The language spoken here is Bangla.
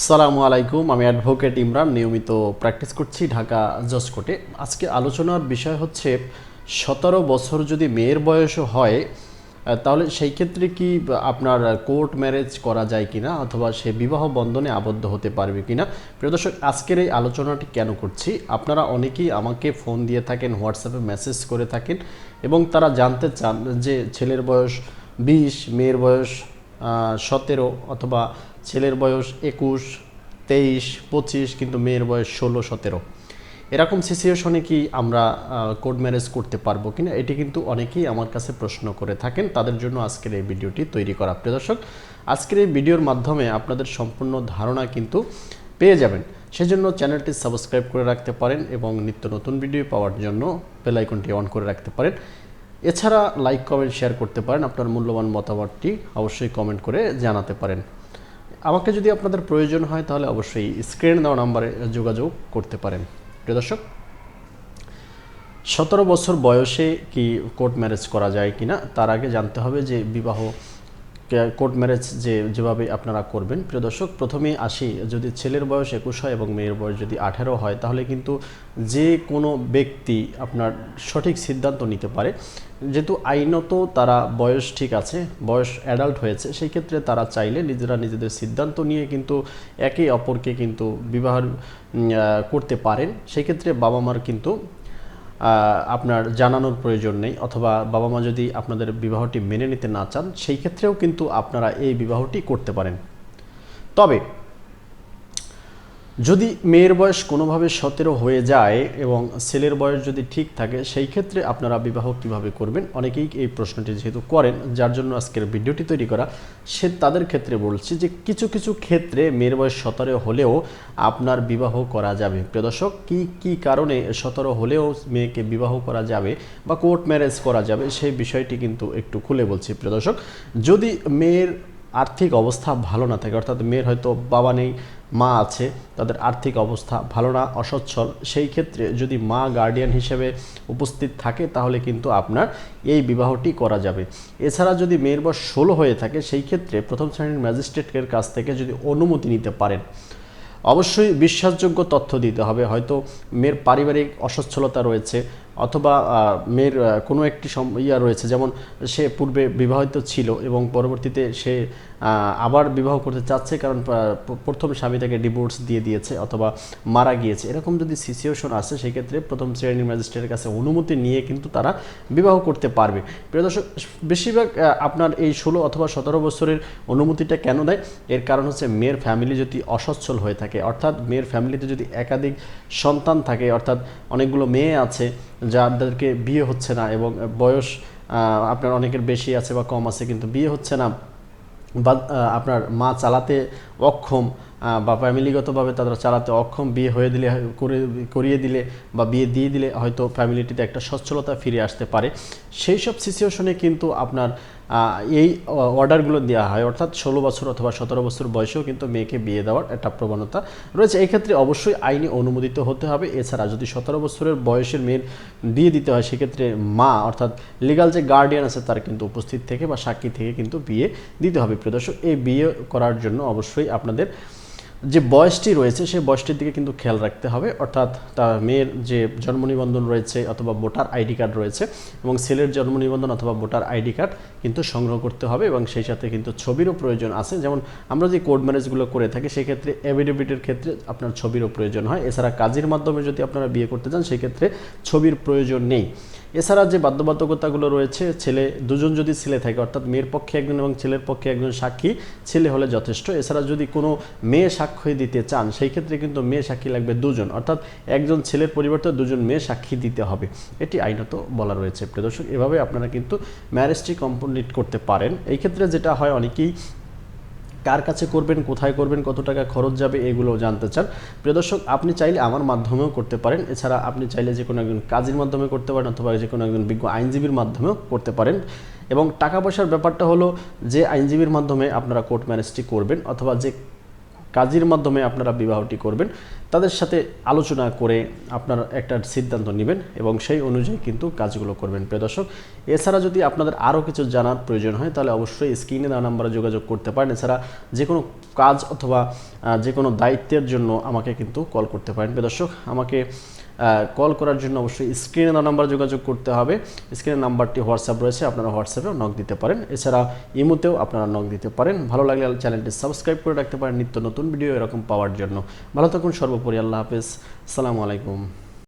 সালামু আলাইকুম, আমি অ্যাডভোকেট ইমরান, নিয়মিত প্র্যাকটিস করছি ঢাকা জজ কোর্টে আজকে আলোচনার বিষয় হচ্ছে, সতেরো বছর যদি মেয়ের বয়সও হয় তাহলে সেই ক্ষেত্রে কি আপনার কোর্ট ম্যারেজ করা যায় কিনা, অথবা সে বিবাহ বন্ধনে আবদ্ধ হতে পারবে কিনা? প্রিয় দর্শক, আজকের এই আলোচনাটি কেন করছি? আপনারা অনেকেই আমাকে ফোন দিয়ে থাকেন, হোয়াটসঅ্যাপে মেসেজ করে থাকেন, এবং তারা জানতে চান যে ছেলের বয়স বিশ, মেয়ের বয়স সতেরো অথবা ছেলের বয়স একুশ, তেইশ, পঁচিশ, কিন্তু মেয়ের বয়স ষোলো, সতেরো। এরকম সিচুয়েশনে কি আমরা কোর্ট ম্যারেজ করতে পারব কিনা, এটি কিন্তু অনেকেই আমার কাছে প্রশ্ন করে থাকেন। তাদের জন্য আজকের এই ভিডিওটি তৈরি করা। প্রিয় দর্শক, আজকের এই ভিডিওর মাধ্যমে আপনাদের সম্পূর্ণ ধারণা কিন্তু পেয়ে যাবেন। সেজন্য চ্যানেলটি সাবস্ক্রাইব করে রাখতে পারেন এবং নিত্য নতুন ভিডিও পাওয়ার জন্য বেল আইকনটি অন করে রাখতে পারেন। এছাড়া লাইক কমেন্ট শেয়ার করতে পারেন। আপনার মূল্যবান মতামতটি অবশ্যই কমেন্ট করে জানাতে পারেন। আমাকে যদি আপনাদের প্রয়োজন হয়, তাহলে অবশ্যই স্ক্রিন দেওয়া নাম্বারে যোগাযোগ করতে পারেন। প্রিয় দর্শক, সতেরো বছর বয়সে কি কোর্ট ম্যারেজ করা যায় কি না তার আগে জানতে হবে যে বিবাহ কোর্ট ম্যারেজ যে, যেভাবে আপনারা করবেন। প্রিয় দর্শক প্রথমেই আসি, যদি ছেলের বয়স একুশ হয় এবং মেয়ের বয়স যদি আঠেরো হয়, তাহলে কিন্তু যে কোনো ব্যক্তি আপনার সঠিক সিদ্ধান্ত নিতে পারে। যেহেতু আইনত তারা বয়স ঠিক আছে, বয়স অ্যাডাল্ট হয়েছে, সেই ক্ষেত্রে তারা চাইলে নিজেরা নিজেদের সিদ্ধান্ত নিয়ে কিন্তু একে অপরকে কিন্তু বিবাহ করতে পারেন। সেই ক্ষেত্রে বাবা মার কিন্তু আপনার জানানোর প্রয়োজন নেই, অথবা বাবা মা যদি আপনাদের বিবাহটি মেনে নিতে না চান, সেই ক্ষেত্রেও কিন্তু আপনারা এই বিবাহটি করতে পারেন। তবে যদি মেয়ের বয়স কোনোভাবে সতেরো হয়ে যায় এবং ছেলের বয়স যদি ঠিক থাকে, সেই ক্ষেত্রে আপনারা বিবাহ কীভাবে করবেন? অনেকেই এই প্রশ্নটি যেহেতু করেন, যার জন্য আজকের ভিডিওটি তৈরি করা, সে তাদের ক্ষেত্রে বলছি যে কিছু কিছু ক্ষেত্রে মেয়ের বয়স সতেরো হলেও আপনার বিবাহ করা যাবে। প্রিয় দর্শক, কি কি কারণে সতেরো হলেও মেয়েকে বিবাহ করা যাবে বা কোর্ট ম্যারেজ করা যাবে, সেই বিষয়টি কিন্তু একটু খুলে বলছি। প্রিয় দর্শক, যদি মেয়ের আর্থিক অবস্থা ভালো না থাকে, অর্থাৎ মেয়ের হয়তো বাবা নেই, মা আছে, তাদের আর্থিক অবস্থা ভালো না, অসচ্ছল। সেই ক্ষেত্রে যদি মা গার্ডিয়ান হিসেবে উপস্থিত থাকে, তাহলে কিন্তু আপনার এই বিবাহটি করা যাবে। এছাড়া যদি মেয়ের বয়স ষোলো হয়ে থাকে, সেই ক্ষেত্রে প্রথম শ্রেণির ম্যাজিস্ট্রেটের কাছ থেকে যদি অনুমতি নিতে পারেন, অবশ্যই বিশ্বাসযোগ্য তথ্য দিতে হবে। হয়তো মেয়ের পারিবারিক অসচ্ছলতা রয়েছে অথবা মেয়ের কোনো একটি ইয়া রয়েছে, যেমন সে পূর্বে বিবাহিত ছিল এবং পরবর্তীতে সে আবার বিবাহ করতে চাচ্ছে কারণ প্রথম স্বামী তাকে ডিভোর্স দিয়ে দিয়েছে অথবা মারা গিয়েছে। এরকম যদি সিচুয়েশন আসে সেই ক্ষেত্রে প্রথম শ্রেণির ম্যাজিস্ট্রেটের কাছে অনুমতি নিয়ে কিন্তু তারা বিবাহ করতে পারবে। প্রিয় দর্শক, বেশিরভাগ আপনার এই ষোলো অথবা সতেরো বছরের অনুমতিটা কেন দেয়? এর কারণ হচ্ছে মেয়ের ফ্যামিলি যদি অসচ্ছল হয়ে থাকে, অর্থাৎ মেয়ের ফ্যামিলিতে যদি একাধিক সন্তান থাকে, অর্থাৎ অনেকগুলো মেয়ে আছে যাদেরকে বিয়ে হচ্ছে না এবং বয়স আপনার অনেকের বেশি আছে বা কম আছে কিন্তু বিয়ে হচ্ছে না, বা আপনার মা চালাতে অক্ষম বা ফ্যামিলিগতভাবে তারা চালাতে অক্ষম, বিয়ে হয়ে দিলে, করে, করিয়ে দিলে বা বিয়ে দিয়ে দিলে হয়তো ফ্যামিলিটিতে একটা সচ্ছলতা ফিরে আসতে পারে। সেই সব সিচুয়েশনে কিন্তু আপনার এই অর্ডারগুলো দেওয়া হয়। অর্থাৎ ষোলো বছর অথবা সতেরো বছর বয়সেও কিন্তু মেয়েকে বিয়ে দেওয়ার একটা প্রবণতা রয়েছে। এক্ষেত্রে ক্ষেত্রে অবশ্যই আইনি অনুমোদিত হতে হবে। এছাড়া যদি সতেরো বছরের বয়সের মেয়ের বিয়ে দিতে হয়, সেক্ষেত্রে মা, অর্থাৎ লিগাল যে গার্ডিয়ান আছে, তার কিন্তু উপস্থিত থেকে বা সাক্ষী থেকে কিন্তু বিয়ে দিতে হবে। প্রিয় দর্শক, এই বিয়ে করার জন্য অবশ্যই আপনাদের যে বয়সটি রয়েছে, সেই বয়সটির দিকে কিন্তু খেয়াল রাখতে হবে। অর্থাৎ তার মেয়ের যে জন্ম নিবন্ধন রয়েছে অথবা ভোটার আইডি কার্ড রয়েছে এবং ছেলের জন্ম নিবন্ধন অথবা ভোটার আইডি কার্ড কিন্তু সংগ্রহ করতে হবে এবং সেই সাথে কিন্তু ছবিরও প্রয়োজন আছে। যেমন আমরা যে কোর্ট ম্যারেজগুলো করে থাকি, সেক্ষেত্রে এভিডেভিটের ক্ষেত্রে আপনার ছবিরও প্রয়োজন হয়। এছাড়া কাজের মাধ্যমে যদি আপনারা বিয়ে করতে চান, সেক্ষেত্রে ছবির প্রয়োজন নেই। এছাড়া যে বাধ্যবাধকতাগুলো রয়েছে, ছেলে, দুজন যদি ছেলে থাকে, অর্থাৎ মেয়ের পক্ষে একজন এবং ছেলের পক্ষে একজন সাক্ষী, ছেলে হলে যথেষ্ট। এছাড়া যদি কোনো মেয়ে সাক্ষ্য দিতে চান, সেই ক্ষেত্রে কিন্তু মেয়ে সাক্ষী লাগবে দুজন। অর্থাৎ একজন ছেলের পরিবর্তে দুজন মেয়ে সাক্ষী দিতে হবে। এটি আইনত বলা রয়েছে। প্রিয় দর্শক, এভাবে আপনারা কিন্তু ম্যারেজটি কমপ্লিট করতে পারেন। এই ক্ষেত্রে যেটা হয়, অনেকেই কার কাছে করবেন, কোথায় করবেন, কত টাকা খরচ যাবে এগুলো জানতে চান। প্রিয় দর্শক, আপনি চাইলে আমার মাধ্যমেও করতে পারেন। এছাড়া আপনি চাইলে যে কোনো একজন কাজের মাধ্যমে করতে পারেন অথবা যে কোনো একজন বিজ্ঞ আইনজীবীর মাধ্যমেও করতে পারেন। এবং টাকা পয়সার ব্যাপারটা হলো যে আইনজীবীর মাধ্যমে আপনারা কোর্ট ম্যানেজটি করবেন অথবা যে কাজের মাধ্যমে আপনারা বিবাহটি করবেন। তাদের সাথে আলোচনা করে আপনার একটা সিদ্ধান্ত নেবেন এবং সেই অনুযায়ী কিন্তু কাজগুলো করবেন। প্রিয় দর্শক, এছাড়া যদি আপনাদের আরও কিছু জানার প্রয়োজন হয়, তাহলে অবশ্যই স্ক্রিনে দেওয়া নাম্বারে যোগাযোগ করতে পারেন। এছাড়া যে কোনো কাজ অথবা যে কোনো দায়িত্বের জন্য আমাকে কিন্তু কল করতে পারেন। প্রিয় দর্শক, আমাকে কল করার জন্য অবশ্যই স্ক্রিনে নাম্বার যোগাযোগ করতে হবে। স্ক্রিনের নাম্বারটি হোয়াটসঅ্যাপ রয়েছে, আপনারা হোয়াটসঅ্যাপেও নক দিতে পারেন। এছাড়া ইমোতেও আপনারা নক দিতে পারেন। ভালো লাগলে চ্যানেলটি সাবস্ক্রাইব করে রাখতে পারেন। নিত্য নতুন ভিডিও এরকম পাওয়ার জন্য। ভালো থাকুন, সর্বোপরি আল্লাহ হাফেজ। সালামু আলাইকুম।